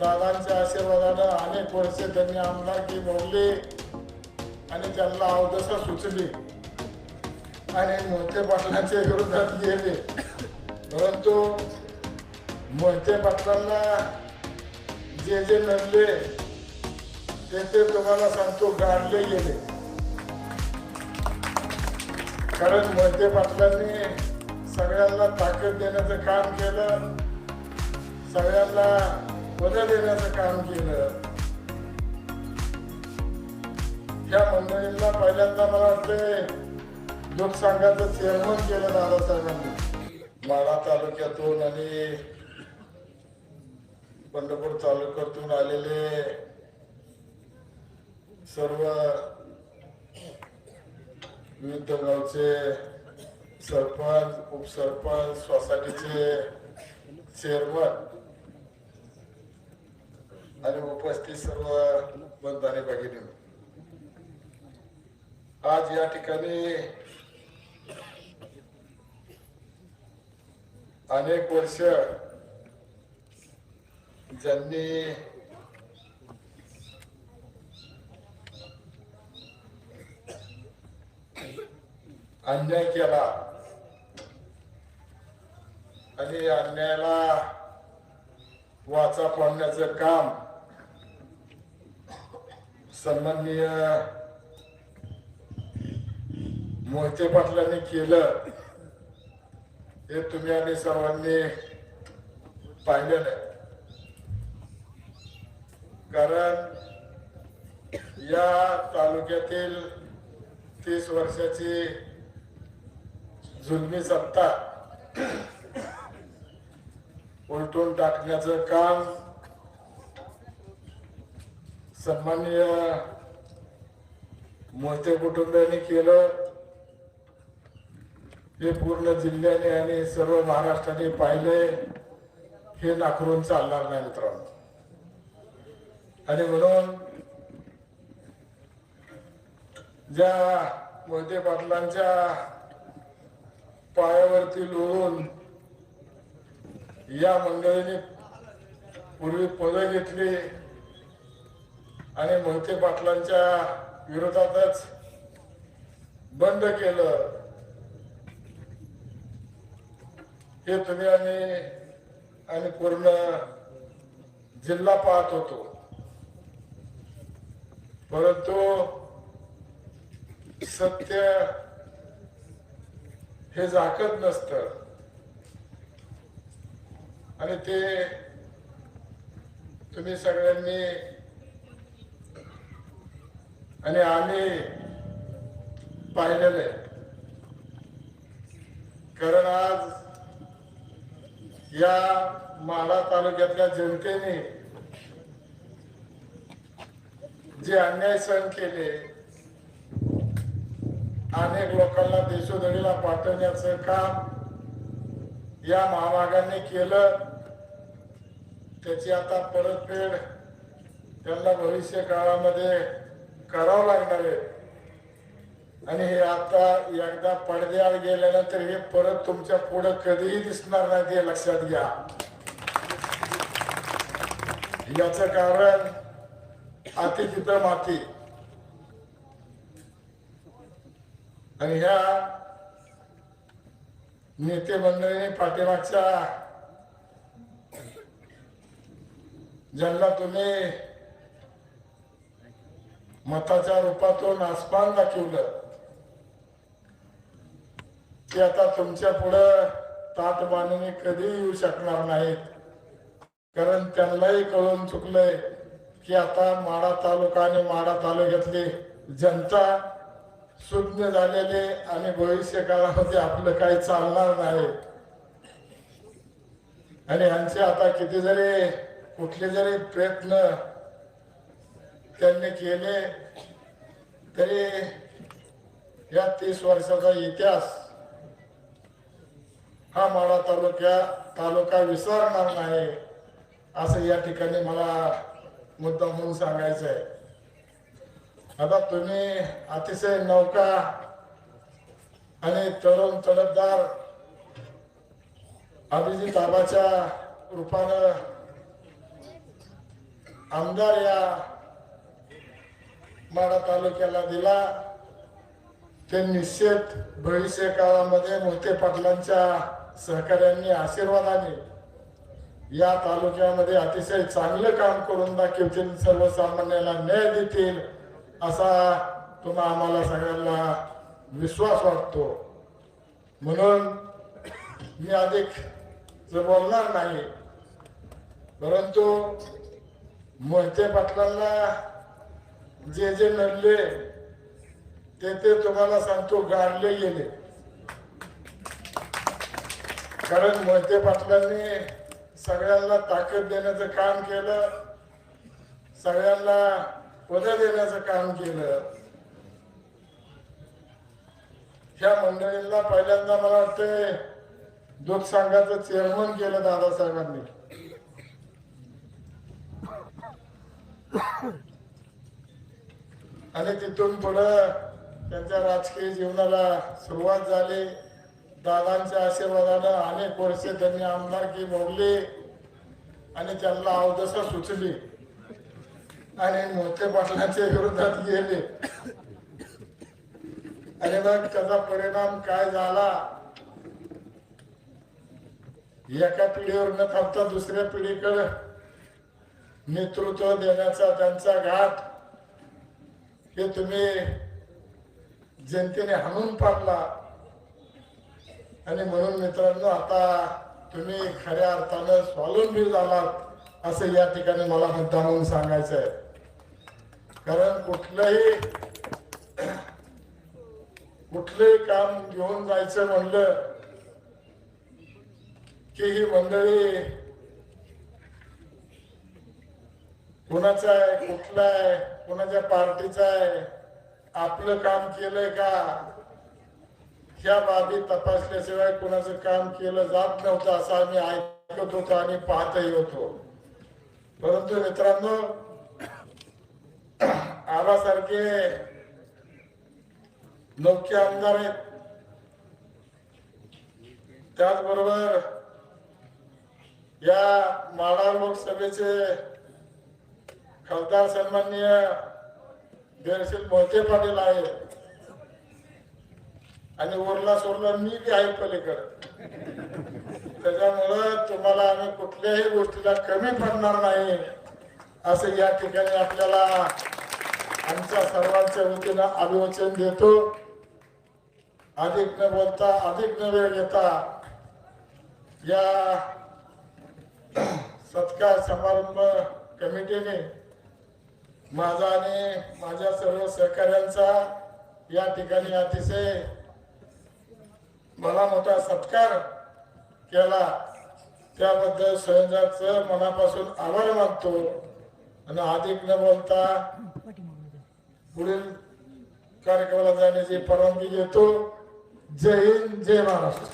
दादांच्या आशीर्वादानं अनेक वर्षे त्यांनी आमदारकी मोडली आणि त्यांना अवदसा सुचली आणि मोहिते पाटलांच्या विरोधात गेले. परंतु मोहिते पाटलांना जे जे नडले ते ते तुम्हाला सांगतो गाडले गेले. कारण मोहिते पाटलांनी सगळ्यांना ताकद देण्याचं काम केलं. सगळ्यांना बदल देण्याचं काम केलं. या मंडळींना पहिल्यांदा मला वाटते लोकसंघाचं चेअरमन केलं दादासाहेबांनी माळा तालुक्यातून आणि पंढरपूर तालुक्यातून आलेले सर्व विविध गावचे सरपंच उपसरपंच सोसायटीचे चेअरमन आणि उपस्थित सर्व बंधारे भगिनी। आज या ठिकाणी अनेक वर्ष ज्यांनी अन्याय केला आणि अन्यायाला वाचा फोडण्याचं काम सन्माननीय मोहिते पाटलांनी केलं. हे तुम्ही आणि सर्वांनी पाहिलं नाही कारण या तालुक्यातील तीस वर्षाची जुलमी सत्ता उलटून टाकण्याचं काम सन्माननीय मोहिते कुटुंबियांनी केलं. हे पूर्ण जिल्ह्याने आणि सर्व महाराष्ट्राने पाहिले हे नाकरून चालणार नाही मित्रांनो. आणि म्हणून ज्या मोहिते पाटलांच्या पायावरती लोळून या मंडळीने पूर्वी पदं घेतली आणि मोहिते पाटलांच्या विरोधातच बंद केलं. हे तुम्ही आणि आणि पूर्ण जिल्हा पाहत होतो. परंतु सत्य हे झाकत नसत. आणि ते तुम्ही सगळ्यांनी आणि आम्ही पाहिलेले आहे कारण आज या माढा तालुक्यातल्या जनतेने जे अन्याय सहन केले अनेक लोकांना देशोधडीला पाठवण्याचं काम या महामागांनी केलं त्याची आता परतफेड त्यांना भविष्य काळामध्ये करावं लागणार आहे. आणि हे आता एकदा पडद्याआड गेल्यानंतर हे परत तुमच्यापुढे कधीही दिसणार नाही ते लक्षात घ्या. याच कारण अति तिथं माती. आणि ह्या नेते मंडळीने पाठीमागच्या ज्यांना तुम्ही मताच्या रूपातून आसमान दाखवलं. की आता तुमच्या पुढं ताट बांधणे कधी येऊ शकणार नाहीत. कारण त्यांनाही कळून चुकलंय की आता माडा तालुका आणि माडा तालुक्यातली जनता शून्य झालेले आणि भविष्य काळामध्ये आपलं काही चालणार नाही. आणि यांचे आता किती जरी कुठले जरी प्रयत्न त्यांनी केले तरी या तीस वर्षाचा इतिहास हा माडा तालुक्या तालुका विसरणार नाही असं या ठिकाणी मला मुद्दा म्हणून सांगायचं आहे. आता तुम्ही अतिशय नौका आणि तरुण तडफदार अभिजित आबाच्या रूपानं आमदार या माडा तालुक्याला दिला. ते निश्चित भविष्य काळामध्ये मोठे पाटलांच्या सहकार्यांनी आशीर्वादाने या तालुक्यामध्ये अतिशय चांगलं काम करून दाखवतील सर्वसामान्याला न्याय देतील असा तुम्हा आम्हाला सगळ्यांना विश्वास वाटतो. म्हणून मी अधिक बोलणार नाही परंतु मोहिते पाटलांना जे जे नडले ते ते तुम्हाला सांगतो गाडले गेले. कारण मोहिते पाटलांनी सगळ्यांना ताकद देण्याचं काम केलं सगळ्यांना पद देण्याचं काम केलं. ह्या मंडळींना पहिल्यांदा मला वाटतं दूध संघाचं चेअरमन केलं दादासाहेबांनी. आणि तिथून पुढं त्यांच्या राजकीय जीवनाला सुरुवात झाली. दादांच्या आशीर्वादानं अनेक वर्षे त्यांनी आमदारकी भोगली आणि त्यांना अवदसा सुचली आणि मोठे पाटलांच्या विरोधात गेले. आणि मग त्याचा परिणाम काय झाला? एका पिढीवर न थांबता दुसऱ्या पिढीकडे नेतृत्व देण्याचा त्यांचा घाट हे तुम्ही जनतेने हाणून पाडला. आणि म्हणून मित्रांनो आता तुम्ही खऱ्या अर्थानं स्वावलंबी झालात असं या ठिकाणी मला मुद्दामून सांगायचं आहे कारण कुठलंही कुठलंही काम घेऊन जायचं म्हणलं की ही मंडळी कुणाचं आहे कुठलं आहे कुणाच्या पार्टीचं आहे? आपलं काम केलंय का? ह्या बाबी तपासल्याशिवाय कुणाचं काम केलं जात नव्हतं असं आम्ही ऐकत होतो आणि पाहतही होतो. परंतु मित्रांनो आबासारखे नौके आमदार आहेत. त्याचबरोबर या माडा लोकसभेचे खासदार सन्माननीय देरशील मोहिते पाटील आहे. आणि उरला सोडला मी बी आहे पलीकडे. त्याच्यामुळं तुम्हाला आम्ही कुठल्याही गोष्टीला कमी पडणार नाही असं या ठिकाणी आपल्याला आमच्या सर्वांच्या वतीनं अभिवचन देतो. अधिक न बोलता अधिक न वेळ घेता या सत्कार समारंभ कमिटीने माझा आणि माझ्या सर्व सहकाऱ्यांचा या ठिकाणी अतिशय मला मोठा सत्कार केला. त्याबद्दल संयोजकाचं मनापासून आभार मानतो. आणि अधिक न बोलता पुढील कार्यक्रमाला जाण्याची परवानगी देतो. जय हिंद जय महाराष्ट्र.